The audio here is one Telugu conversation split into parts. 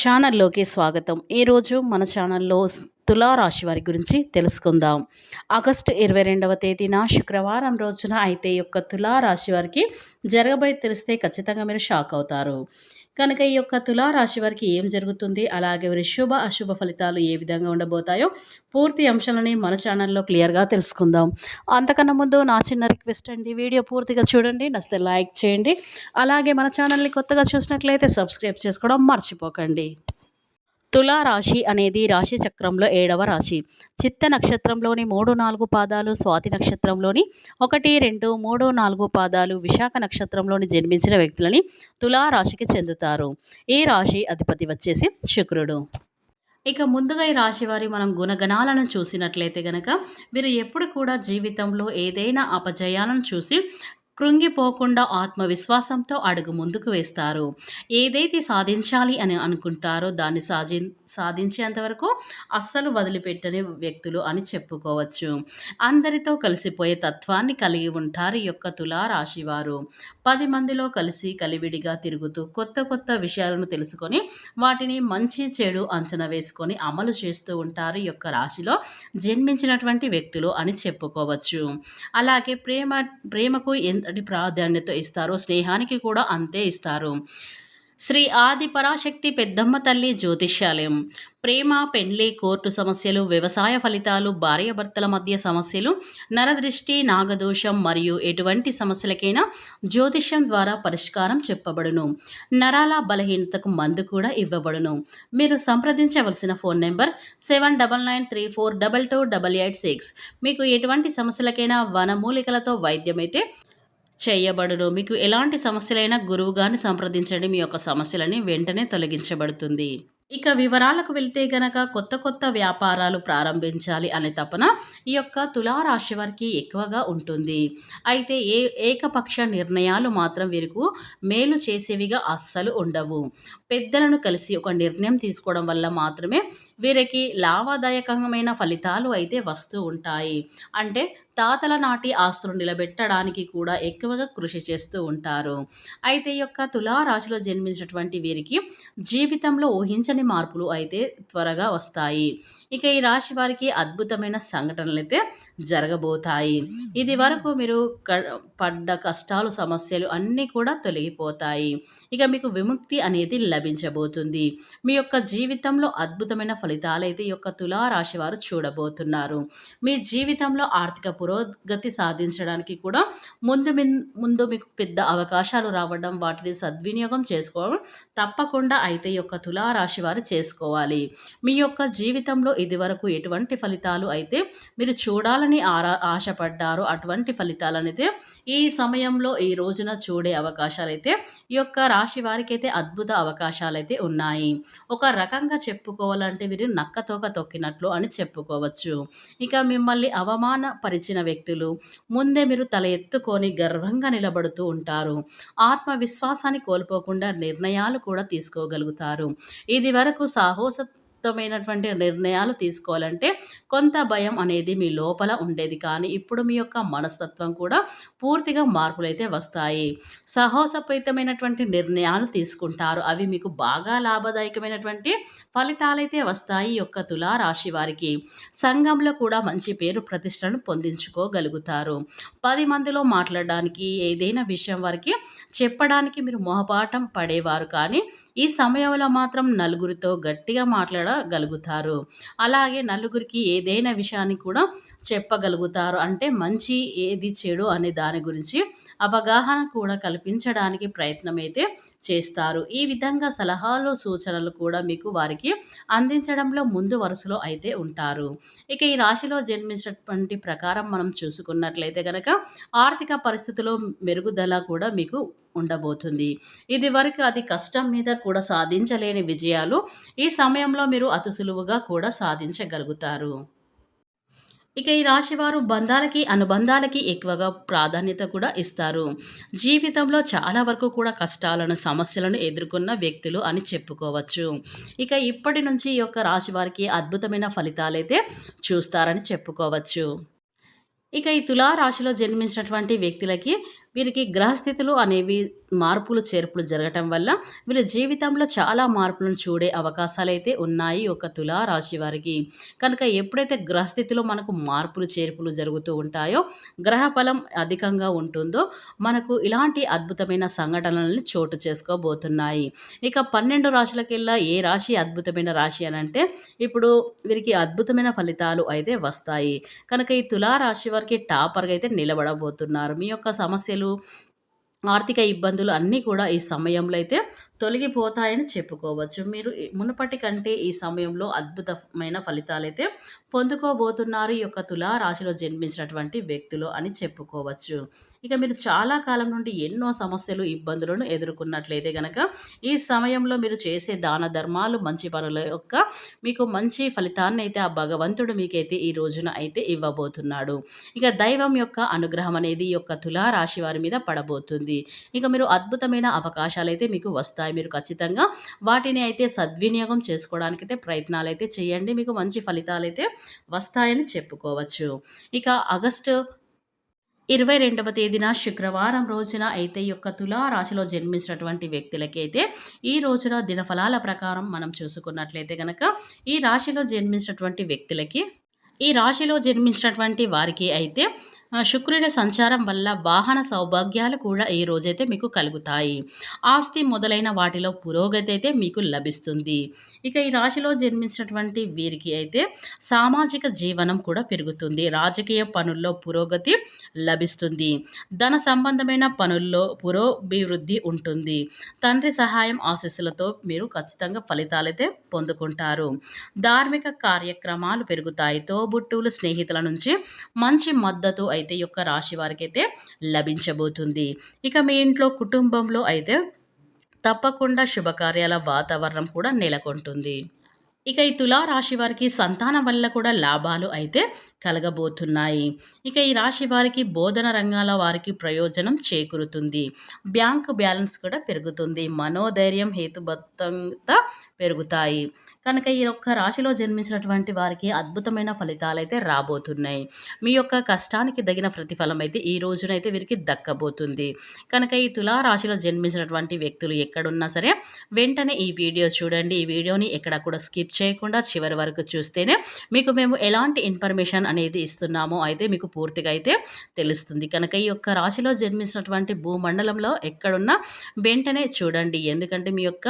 ఛానల్లోకి స్వాగతం. ఈరోజు మన ఛానల్లో తులారాశి వారి గురించి తెలుసుకుందాం. ఆగస్టు ఇరవై రెండవ తేదీన శుక్రవారం రోజున అయితే యొక్క తులారాశి వారికి జరగబోయే తెలిస్తే ఖచ్చితంగా మీరు షాక్ అవుతారు. కనుక ఈ యొక్క తులారాశి వారికి ఏం జరుగుతుంది? అలాగే వారి శుభ అశుభ ఫలితాలు ఏ విధంగా ఉండబోతాయో పూర్తి అంశాలని మన ఛానల్లో క్లియర్గా తెలుసుకుందాం. అంతకన్నా ముందు నా చిన్న రిక్వెస్ట్ అండి వీడియో పూర్తిగా చూడండి నచ్చితే లైక్ చేయండి. అలాగే మన ఛానల్ని కొత్తగా చూసినట్లయితే సబ్స్క్రైబ్ చేసుకోవడం మర్చిపోకండి. తులా రాశి అనేది రాశి చక్రంలో ఏడవ రాశి. చిత్త నక్షత్రంలోని మూడు నాలుగు పాదాలు స్వాతి నక్షత్రంలోని ఒకటి రెండు మూడు నాలుగు పాదాలు విశాఖ నక్షత్రంలోని జన్మించిన వ్యక్తులని తులా రాశికి చెందుతారు. ఈ రాశి అధిపతి వచ్చేసి శుక్రుడు. ఇక ముందుగా ఈ రాశి వారి మనం గుణగణాలను చూసినట్లయితే గనక వీరు ఎప్పుడు కూడా జీవితంలో ఏదైనా అపజయాలను చూసి కృంగిపోకుండా ఆత్మవిశ్వాసంతో అడుగు ముందుకు వేస్తారు. ఏదైతే సాధించాలి అని అనుకుంటారో దాన్ని సాధి సాధించేంతవరకు అస్సలు వదిలిపెట్టని వ్యక్తులు అని చెప్పుకోవచ్చు. అందరితో కలిసిపోయే తత్వాన్ని కలిగి ఉంటారు ఈ యొక్క తులారాశివారు పది మందిలో కలిసి కలివిడిగా తిరుగుతూ కొత్త కొత్త విషయాలను తెలుసుకొని వాటిని మంచి చెడు అంచనా వేసుకొని అమలు చేస్తూ ఉంటారు ఈ యొక్క రాశిలో జన్మించినటువంటి వ్యక్తులు అని చెప్పుకోవచ్చు. అలాగే ప్రేమ ప్రేమకు ఎంతటి ప్రాధాన్యత ఇస్తారో స్నేహానికి కూడా అంతే ఇస్తారు. శ్రీ ఆది పరాశక్తి పెద్దమ్మ తల్లి జ్యోతిష్యాలయం. ప్రేమ పెండ్లి కోర్టు సమస్యలు వ్యవసాయ ఫలితాలు భార్యాభర్తల మధ్య సమస్యలు నరదృష్టి నాగదోషం మరియు ఎటువంటి సమస్యలకైనా జ్యోతిష్యం ద్వారా పరిష్కారం చెప్పబడును. నరాల బలహీనతకు మందు కూడా ఇవ్వబడును. మీరు సంప్రదించవలసిన phone number seven double nine three four double two double eight six. మీకు ఎటువంటి సమస్యలకైనా వనమూలికలతో వైద్యమైతే చేయబడును. మీకు ఎలాంటి సమస్యలైనా గురువుగాని సంప్రదించండి. మీ యొక్క సమస్యలని వెంటనే తొలగించబడుతుంది. ఇక వివరాలకు వెళ్తే గనక కొత్త కొత్త వ్యాపారాలు ప్రారంభించాలి అనే తపన ఈ యొక్క తులారాశి వారికి ఎక్కువగా ఉంటుంది. అయితే ఏ ఏకపక్ష నిర్ణయాలు మాత్రం వీరికి మేలు చేసేవిగా అస్సలు ఉండవు. పెద్దలను కలిసి ఒక నిర్ణయం తీసుకోవడం వల్ల మాత్రమే వీరికి లాభదాయకమైన ఫలితాలు అయితే వస్తూ ఉంటాయి. అంటే తాతల నాటి ఆస్తులు నిలబెట్టడానికి కూడా ఎక్కువగా కృషి చేస్తూ ఉంటారు. అయితే ఈ యొక్క తులారాశిలో జన్మించినటువంటి వీరికి జీవితంలో ఊహించని మార్పులు అయితే త్వరగా వస్తాయి. ఇక ఈ రాశి వారికి అద్భుతమైన సంఘటనలు అయితే జరగబోతాయి. ఇది వరకు మీరు క పడ్డ కష్టాలు సమస్యలు అన్నీ కూడా తొలగిపోతాయి. ఇక మీకు విముక్తి అనేది లభించబోతుంది. మీ యొక్క జీవితంలో అద్భుతమైన ఫలితాలు అయితే ఈ యొక్క తులారాశి వారు చూడబోతున్నారు. మీ జీవితంలో ఆర్థిక పురోగతి సాధించడానికి కూడా ముందు ముందు మీకు పెద్ద అవకాశాలు రావడం వాటిని సద్వినియోగం చేసుకోవడం తప్పకుండా అయితే ఈ యొక్క తులారాశి వారు చేసుకోవాలి. మీ యొక్క జీవితంలో ఇదివరకు ఎటువంటి ఫలితాలు అయితే మీరు చూడాలని ఆరా ఆశపడ్డారో అటువంటి ఫలితాలు అయితే ఈ సమయంలో ఈ రోజున చూడే అవకాశాలు అయితే ఈ యొక్క రాశి వారికి అయితే అద్భుత అవకాశాలు అయితే ఉన్నాయి. ఒక రకంగా చెప్పుకోవాలంటే వీరు నక్కతోక తొక్కినట్లు అని చెప్పుకోవచ్చు. ఇక మిమ్మల్ని అవమానపరిచిన వ్యక్తులు ముందే మీరు తల ఎత్తుకొని గర్వంగా నిలబడుతూ ఉంటారు. ఆత్మవిశ్వాసాన్ని కోల్పోకుండా నిర్ణయాలు కూడా తీసుకోగలుగుతారు. ఇది వరకు సాహసమైనటువంటి నిర్ణయాలు తీసుకోవాలంటే కొంత భయం అనేది మీ లోపల ఉండేది. కానీ ఇప్పుడు మీ యొక్క మనస్తత్వం కూడా పూర్తిగా మార్పులైతే వస్తాయి. సాహసపేతమైనటువంటి నిర్ణయాలు తీసుకుంటారు. అవి మీకు బాగా లాభదాయకమైనటువంటి ఫలితాలైతే వస్తాయి యొక్క తులారాశి వారికి. సంఘంలో కూడా మంచి పేరు ప్రతిష్టను పొందించుకోగలుగుతారు. పది మందిలో మాట్లాడడానికి ఏదైనా విషయం వారికి చెప్పడానికి మీరు మొహపాఠం పడేవారు. కానీ ఈ సమయంలో మాత్రం నలుగురితో గట్టిగా చెప్పగలుగుతారు. అలాగే నలుగురికి ఏదైనా విషయాన్ని కూడా చెప్పగలుగుతారు. అంటే మంచి ఏది చెడు అనే దాని గురించి అవగాహన కూడా కల్పించడానికి ప్రయత్నం అయితే చేస్తారు. ఈ విధంగా సలహాలు సూచనలు కూడా మీకు వారికి అందించడంలో ముందు వరుసలో అయితే ఉంటారు. ఇక ఈ రాశిలో జన్మించినటువంటి ప్రకారం మనం చూసుకున్నట్లయితే కనుక ఆర్థిక పరిస్థితిలో మెరుగుదల కూడా మీకు ఉండబోతుంది. ఇది వరకు అది కష్టం మీద కూడా సాధించలేని విజయాలు ఈ సమయంలో మీరు అతి సులువుగా కూడా సాధించగలుగుతారు. ఇక ఈ రాశివారు బంధాలకి అనుబంధాలకి ఎక్కువగా ప్రాధాన్యత కూడా ఇస్తారు. జీవితంలో చాలా వరకు కూడా కష్టాలను సమస్యలను ఎదుర్కొన్న వ్యక్తులు అని చెప్పుకోవచ్చు. ఇక ఇప్పటి నుంచి ఈ యొక్క రాశి వారికి అద్భుతమైన ఫలితాలైతే చూస్తారని చెప్పుకోవచ్చు. ఇక ఈ తులారాశిలో జన్మించినటువంటి వ్యక్తులకి వీరికి గ్రహస్థితులు అనేవి మార్పులు చేర్పులు జరగటం వల్ల వీళ్ళ జీవితంలో చాలా మార్పులను చూడే అవకాశాలు అయితే ఉన్నాయి ఒక తులా రాశి వారికి. కనుక ఎప్పుడైతే గ్రహస్థితిలో మనకు మార్పులు చేర్పులు జరుగుతూ ఉంటాయో గ్రహ ఫలం అధికంగా ఉంటుందో మనకు ఇలాంటి అద్భుతమైన సంఘటనలని చోటు చేసుకోబోతున్నాయి. ఇక పన్నెండు రాశులకెల్లా ఏ రాశి అద్భుతమైన రాశి అని అంటే ఇప్పుడు వీరికి అద్భుతమైన ఫలితాలు అయితే వస్తాయి. కనుక ఈ తులారాశి వారికి టాపర్గా అయితే నిలబడబోతున్నారు. మీ యొక్క సమస్యలు ఆర్థిక ఇబ్బందులు అన్నీ కూడా ఈ సమయంలో అయితే తొలగిపోతాయని చెప్పుకోవచ్చు. మీరు మునుపటి కంటే ఈ సమయంలో అద్భుతమైన ఫలితాలు అయితే పొందుకోబోతున్నారు ఈ యొక్క తులారాశిలో జన్మించినటువంటి వ్యక్తులు అని చెప్పుకోవచ్చు. ఇక మీరు చాలా కాలం నుండి ఎన్నో సమస్యలు ఇబ్బందులను ఎదుర్కొన్నట్లయితే కనుక ఈ సమయంలో మీరు చేసే దాన ధర్మాలు మంచి పనుల యొక్క మీకు మంచి ఫలితాన్ని అయితే ఆ భగవంతుడు మీకైతే ఈ రోజున అయితే ఇవ్వబోతున్నాడు. ఇక దైవం యొక్క అనుగ్రహం అనేది ఈ యొక్క తులారాశి వారి మీద పడబోతుంది. ఇక మీరు అద్భుతమైన అవకాశాలు అయితే మీకు వస్తాయి. మీరు ఖచ్చితంగా వాటిని అయితే సద్వినియోగం చేసుకోవడానికి అయితే ప్రయత్నాలు అయితే చేయండి. మీకు మంచి ఫలితాలు అయితే వస్తాయని చెప్పుకోవచ్చు. ఇక ఆగస్టు ఇరవై రెండవ తేదీన శుక్రవారం రోజున అయితే యొక్క తులారాశిలో జన్మించినటువంటి వ్యక్తులకి అయితే ఈ రోజున దినఫలాల ప్రకారం మనం చూసుకున్నట్లయితే కనుక ఈ రాశిలో జన్మించినటువంటి వ్యక్తులకి ఈ రాశిలో జన్మించినటువంటి వారికి అయితే శుక్రుడి సంచారం వల్ల వాహన సౌభాగ్యాలు కూడా ఈ రోజైతే మీకు కలుగుతాయి. ఆస్తి మొదలైన వాటిలో పురోగతి అయితే మీకు లభిస్తుంది. ఇక ఈ రాశిలో జన్మించినటువంటి వీరికి అయితే సామాజిక జీవనం కూడా పెరుగుతుంది. రాజకీయ పనుల్లో పురోగతి లభిస్తుంది. ధన సంబంధమైన పనుల్లో పురోభివృద్ధి ఉంటుంది. తండ్రి సహాయం ఆశీస్సులతో మీరు ఖచ్చితంగా ఫలితాలైతే పొందుకుంటారు. ధార్మిక కార్యక్రమాలు పెరుగుతాయి. తోబుట్టువులు స్నేహితుల నుంచి మంచి మద్దతు అయితే యొక్క రాశి వారికి అయితే లభించబోతుంది. ఇక మీ ఇంట్లో కుటుంబంలో అయితే తప్పకుండా శుభకార్యాల వాతావరణం కూడా నెలకొంటుంది. ఇక ఈ తులారాశి వారికి సంతానం వల్ల కూడా లాభాలు అయితే కలగబోతున్నాయి. ఇక ఈ రాశి వారికి బోధన రంగాల వారికి ప్రయోజనం చేకూరుతుంది. బ్యాంకు బ్యాలెన్స్ కూడా పెరుగుతుంది. మనోధైర్యం హేతుబద్ధత పెరుగుతాయి. కనుక ఈ యొక్క రాశిలో జన్మించినటువంటి వారికి అద్భుతమైన ఫలితాలు అయితే రాబోతున్నాయి. మీ యొక్క కష్టానికి తగిన ప్రతిఫలం అయితే ఈ రోజునైతే వీరికి దక్కబోతుంది. కనుక ఈ తులా రాశిలో జన్మించినటువంటి వ్యక్తులు ఎక్కడున్నా సరే వెంటనే ఈ వీడియో చూడండి. ఈ వీడియోని ఎక్కడ కూడా స్కిప్ చేయకుండా చివరి వరకు చూస్తేనే మీకు మేము ఎలాంటి ఇన్ఫర్మేషన్ అనేది ఇస్తున్నామో అయితే మీకు పూర్తిగా అయితే తెలుస్తుంది. కనుక ఈ యొక్క రాశిలో జన్మించినటువంటి భూమండలంలో ఎక్కడున్నా వెంటనే చూడండి. ఎందుకంటే మీ యొక్క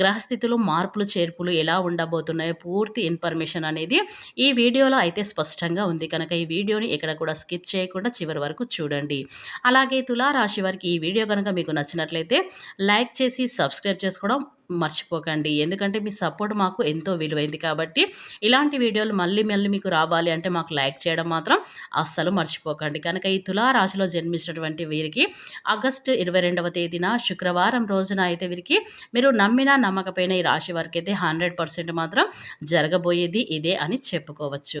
గ్రహస్థితులు మార్పులు చేర్పులు ఎలా ఉండబోతున్నాయో పూర్తి ఇన్ఫర్మేషన్ అనేది ఈ వీడియోలో అయితే స్పష్టంగా ఉంది. కనుక ఈ వీడియోని ఎక్కడ కూడా స్కిప్ చేయకుండా చివరి వరకు చూడండి. అలాగే తులారాశి వారికి ఈ వీడియో కనుక మీకు నచ్చినట్లయితే లైక్ చేసి సబ్స్క్రైబ్ చేసుకోవడం మర్చిపోకండి. ఎందుకంటే మీ సపోర్ట్ మాకు ఎంతో విలువైంది కాబట్టి ఇలాంటి వీడియోలు మళ్ళీ మళ్ళీ మీకు రావాలి అంటే మాకు లైక్ చేయడం మాత్రం అస్సలు మర్చిపోకండి. కనుక ఈ తులారాశిలో జన్మించినటువంటి వీరికి ఆగస్టు ఇరవై రెండవ తేదీన శుక్రవారం రోజున అయితే వీరికి మీరు నమ్మినా నమ్మకపోయిన ఈ రాశి వారికి అయితే హండ్రెడ్ మాత్రం జరగబోయేది ఇదే అని చెప్పుకోవచ్చు.